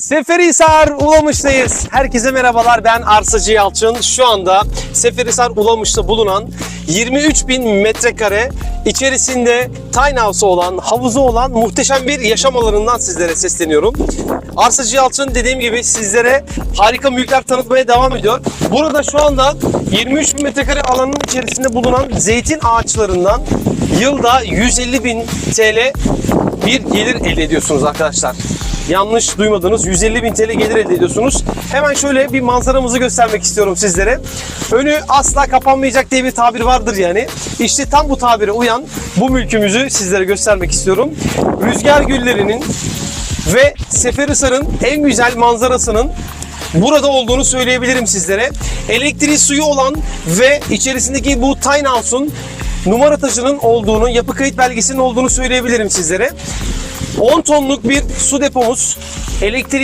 Seferihisar Ulamış'tayız. Herkese merhabalar. Ben Arsacı Yalçın. Şu anda Seferihisar Ulamış'ta bulunan 23 bin metrekare içerisinde tiny house olan, havuzu olan muhteşem bir yaşam alanından sizlere sesleniyorum. Arsacı Yalçın dediğim gibi sizlere harika mülkler tanıtmaya devam ediyor. Burada şu anda 23 bin metrekare alanın içerisinde bulunan zeytin ağaçlarından yılda 150 bin TL bir gelir elde ediyorsunuz arkadaşlar. Yanlış duymadınız. 150 bin TL gelir elde ediyorsunuz. Hemen şöyle bir manzaramızı göstermek istiyorum sizlere. Önü asla kapanmayacak diye bir tabir vardır yani. İşte tam bu tabire uyan bu mülkümüzü sizlere göstermek istiyorum. Rüzgar güllerinin ve Seferihisar'ın en güzel manzarasının burada olduğunu söyleyebilirim sizlere. Elektriği suyu olan ve içerisindeki bu tiny numara taşının olduğunu, yapı kayıt belgesinin olduğunu söyleyebilirim sizlere. 10 tonluk bir su depomuz, elektriği